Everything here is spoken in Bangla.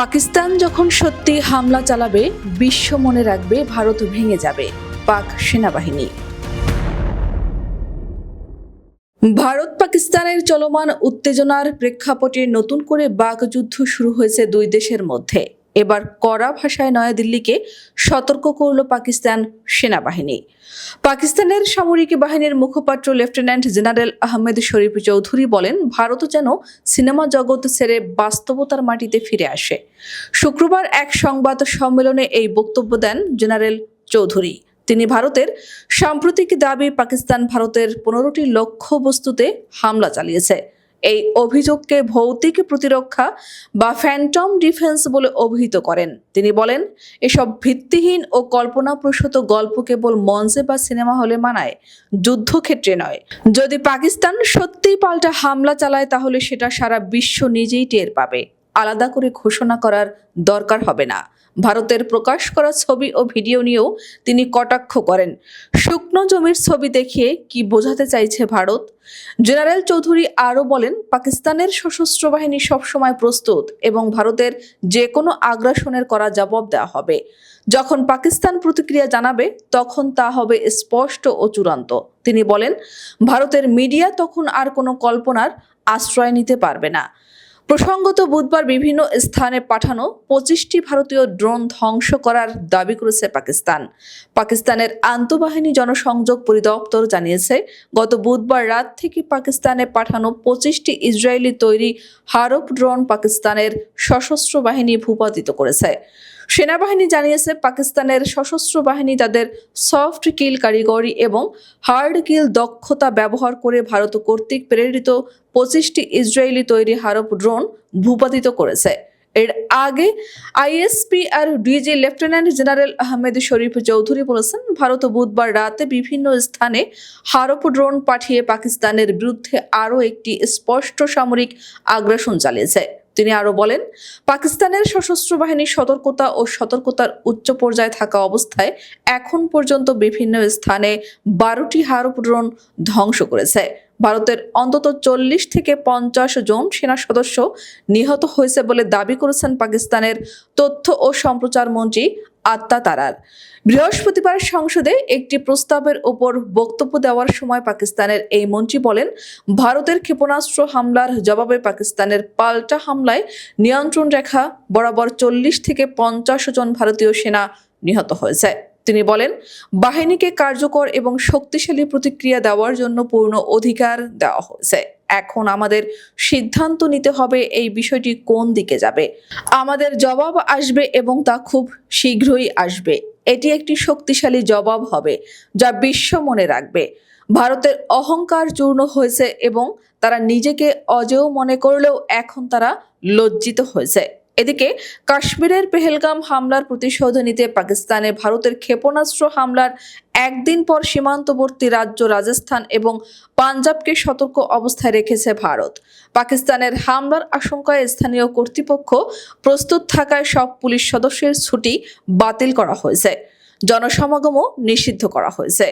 পাকিস্তান যখন সত্যি হামলা চালাবে, বিশ্ব মনে রাখবে ভারত ভেঙে যাবে। পাক সেনাবাহিনী। ভারত পাকিস্তানের চলমান উত্তেজনার প্রেক্ষাপটে নতুন করে বাকযুদ্ধ শুরু হয়েছে দুই দেশের মধ্যে। এবার কড়া ভাষায় নয়াদিল্লিকে সতর্ক করল পাকিস্তান সেনাবাহিনী। পাকিস্তানের সামরিক বাহিনীর মুখপাত্র লেফটেন্যান্ট জেনারেল আহমেদ শরীফ চৌধুরী বলেন, ভারত যেন সিনেমা জগৎ ছেড়ে বাস্তবতার মাটিতে ফিরে আসে। শুক্রবার এক সংবাদ সম্মেলনে এই বক্তব্য দেন জেনারেল চৌধুরী। তিনি ভারতের সাম্প্রতিক দাবি, পাকিস্তান ভারতের পনেরোটি লক্ষ্যবস্তুতে হামলা চালিয়েছে। এই অভিযোগকে ভৌতিক প্রতিরক্ষা বা ফ্যান্টম ডিফেন্স বলে অভিহিত করেন। তিনি বলেন, এসব ভিত্তিহীন ও কল্পনাপ্রসূত গল্প কেবল মঞ্চে বা সিনেমা হলে মানায়, যুদ্ধক্ষেত্রে নয়। যদি পাকিস্তান সত্যিই পাল্টা হামলা চালায়, তাহলে সেটা সারা বিশ্ব নিজেই টের পাবে। আলাদা করে ঘোষণা করার দরকার হবে না। ভারতের প্রকাশ করা ছবি ও ভিডিও নিয়েও তিনি কটাক্ষ করেন। শুকনো জমির ছবি দেখিয়ে কি বোঝাতে চাইছে ভারত? জেনারেল চৌধুরী আরও বলেন, পাকিস্তানের সশস্ত্র বাহিনী সবসময় প্রস্তুত এবং ভারতের যে কোনো আগ্রাসনের করা জবাব দেওয়া হবে। যখন পাকিস্তান প্রতিক্রিয়া জানাবে, তখন তা হবে স্পষ্ট ও চূড়ান্ত। তিনি বলেন, ভারতের মিডিয়া তখন আর কোনো কল্পনার আশ্রয় নিতে পারবে না। প্রসঙ্গত বুধবার বিভিন্ন স্থানে পাঠানো পঁচিশটি ভারতীয় ড্রোন ধ্বংস করার দাবি করেছে পাকিস্তান। পাকিস্তানের আন্তঃবাহিনী জনসংযোগ পরিদপ্তর জানিয়েছে, গত বুধবার রাত থেকে পাকিস্তানে পাঠানো পঁচিশটি ইসরায়েলি তৈরি হারপ ড্রোন পাকিস্তানের সশস্ত্র বাহিনী ভূপাতিত করেছে। সেনাবাহিনী জানিয়েছে, পাকিস্তানের সশস্ত্র বাহিনী তাদের সফট কিল কারিগরি এবং হার্ড কিল দক্ষতা ব্যবহার করে ভারত কর্তৃক প্রেরিত পঁচিশটি ইসরায়েলি তৈরি হারপ ড্রোন ভূপাতিত করেছে। এর আগে ISP R DG lieutenant general Ahmed Sharif Chaudhry বলেছেন, ভারত বুধবার রাতে বিভিন্ন স্থানে হারপ ড্রোন পাঠিয়ে পাকিস্তানের বিরুদ্ধে আরও একটি স্পষ্ট সামরিক আগ্রাসন চালিয়েছে। তিনি আরও বলেন, পাকিস্তানের সশস্ত্র বাহিনীর সতর্কতা ও সতর্কতার উচ্চ পর্যায়ে থাকা অবস্থায় এখন পর্যন্ত বিভিন্ন স্থানে বারোটি হার ড্রোন ধ্বংস করেছে। ভারতের অন্তত চল্লিশ থেকে পঞ্চাশ জন সেনা সদস্য নিহত হয়েছে বলে দাবি করেছেন পাকিস্তানের তথ্য ও সম্প্রচার মন্ত্রী আত্মা তারার। বৃহস্পতিবার সংসদে একটি প্রস্তাবের ওপর বক্তব্য দেওয়ার সময় পাকিস্তানের এই মন্ত্রী বলেন, ভারতের ক্ষেপণাস্ত্র হামলার জবাবে পাকিস্তানের পাল্টা হামলায় নিয়ন্ত্রণ রেখা বরাবর চল্লিশ থেকে পঞ্চাশ জন ভারতীয় সেনা নিহত হয়েছে। তিনি বলেন, বাহিনীকে কার্যকর এবং শক্তিশালী প্রতিক্রিয়া দেওয়ার জন্য পূর্ণ অধিকার দেওয়া হয়েছে। এখন আমাদের সিদ্ধান্ত নিতে হবে এই বিষয়টি কোন দিকে যাবে। আমাদের জবাব আসবে এবং তা খুব শীঘ্রই আসবে। এটি একটি শক্তিশালী জবাব হবে, যা বিশ্ব মনে রাখবে। ভারতের অহংকার চূর্ণ হয়েছে এবং তারা নিজেকে অজেয় মনে করলেও এখন তারা লজ্জিত হয়েছে। এদিকে কাশ্মীরের পেহেলগাম হামলার প্রতিশোধ নিতে পাকিস্তানে ভারতের ক্ষেপণাস্ত্র হামলার একদিন পর সীমান্তবর্তী রাজ্য রাজস্থান এবং পাঞ্জাবকে সতর্ক অবস্থায় রেখেছে ভারত। পাকিস্তানের হামলার আশঙ্কায় স্থানীয় কর্তৃপক্ষ প্রস্তুত থাকায় সব পুলিশ সদস্যের ছুটি বাতিল করা হয়েছে। জনসমাগমও নিষিদ্ধ করা হয়েছে।